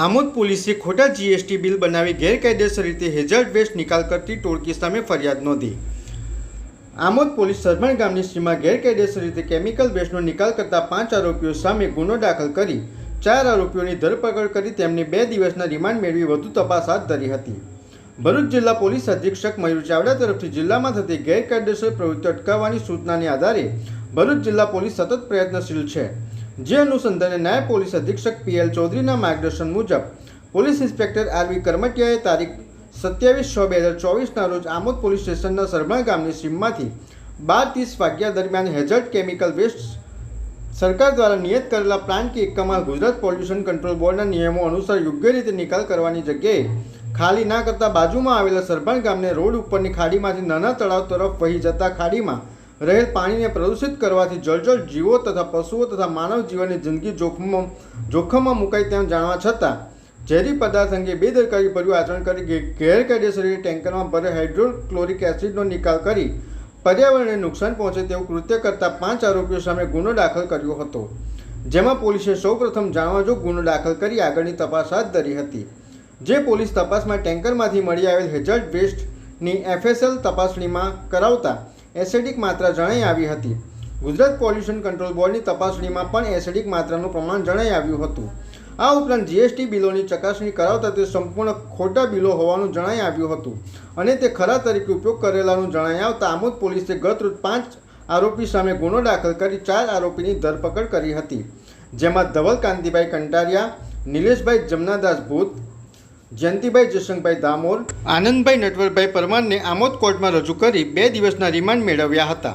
આમોદ પોલીસે ખોટા GST bill બનાવી ગેરકાયદેસર રીતે હેઝર્ડ વેસ્ટ નિકાલ કરતી ટોળકી સામે ફરિયાદ નોંધી. આમોદ પોલીસ સરભણ ગામની સીમા ગેરકાયદેસર રીતે કેમિકલ વેસ્ટનો નિકાલ કરતા પાંચ આરોપીઓ સામે ગુનો દાખલ કરી, ચાર આરોપીઓની ધરપકડ કરી તેમને બે દિવસના રિમાન્ડ મેળવી વધુ તપાસ હાથ ધરી હતી. ભરૂચ જિલ્લા પોલીસ અધિક્ષક મયુર ચાવડા તરફથી જિલ્લામાં થતી ગેરકાયદેસર પ્રવૃત્તિ અટકાવવાની સૂચનાને આધારે ભરૂચ જિલ્લા પોલીસ સતત પ્રયત્નશીલ છે. જે અનુસંધાને નાયબ પોલીસ અધિક્ષક પીએલ ચૌધરીના માર્ગદર્શન મુજબ, પોલીસ ઇન્સ્પેક્ટર આરવી કરમટિયાએ તારીખ સત્યાવીસ છ બે હજાર ચોવીસના રોજ આમોદ પોલીસ સ્ટેશનના સરભણ ગામની સીમમાંથી બાર ત્રીસ વાગ્યા દરમિયાન હેઝર્ટ કેમિકલ વેસ્ટ સરકાર દ્વારા નિયત કરેલા પ્લાન્ટ કે એકમમાં ગુજરાત પોલ્યુશન કંટ્રોલ બોર્ડના નિયમો અનુસાર યોગ્ય રીતે નિકાલ કરવાની જગ્યાએ ખાલી ના કરતા બાજુમાં આવેલા સરભણ ગામને રોડ ઉપરની ખાડીમાંથી નાના તળાવ તરફ વહી જતા ખાડીમાં રહેલ પાણીને પ્રદૂષિત કરવાથી જળજળ જીવો તથા પશુઓ તથા માનવ જીવનની જિંદગી જોખમમાં જોખમમાં મુકાય તેમ જાણવા છતાં, ઝેરી પદાર્થ અંગે બેદરકારી ભર્યું આચરણ કરી ગેરકાયદેસર રીતે ટેન્કરમાં ભરે હાઇડ્રોક્લોરિક એસિડનો નિકાલ કરી પર્યાવરણને નુકસાન પહોંચે તેવું કૃત્ય કરતા પાંચ આરોપીઓ સામે ગુનો દાખલ કર્યો હતો. જેમાં પોલીસે સૌપ્રથમ જાણવાજોગ ગુનો દાખલ કરી આગળની તપાસ હાથ ધરી હતી. જે પોલીસ તપાસમાં ટેન્કરમાંથી મળી આવેલ હેઝર્ડ વેસ્ટની એફએસએલ તપાસણીમાં કરાવતા એસિડિક માત્રા જણાઈ આવી હતી. ગુજરાત પોલ્યુશન કંટ્રોલ બોર્ડની તપાસણીમાં પણ એસિડિક માત્રાનું પ્રમાણ જણાઈ આવ્યું હતું. આ ઉપરાંત જીએસટી બિલોની ચકાસણી કરાવતા તે સંપૂર્ણ ખોટા બિલો હોવાનું જણાઈ આવ્યું હતું અને તે ખરા તરીકે ઉપયોગ કરેલાનું જણાઈ આવતા આમોદ પોલીસે ગત રોજ પાંચ આરોપી સામે ગુનો દાખલ કરી ચાર આરોપીની ધરપકડ કરી હતી. જેમાં ધવલ કાંતિભાઈ કંટારિયા, નિલેશભાઈ જમનાદાસ ભૂત જયંતિભાઈ, જયશંકભાઈ દામોર આનંદભાઈ નટવરભાઈ પરમારને આમોદ કોર્ટમાં રજૂ કરી બે દિવસના રિમાન્ડ મેળવ્યા હતા.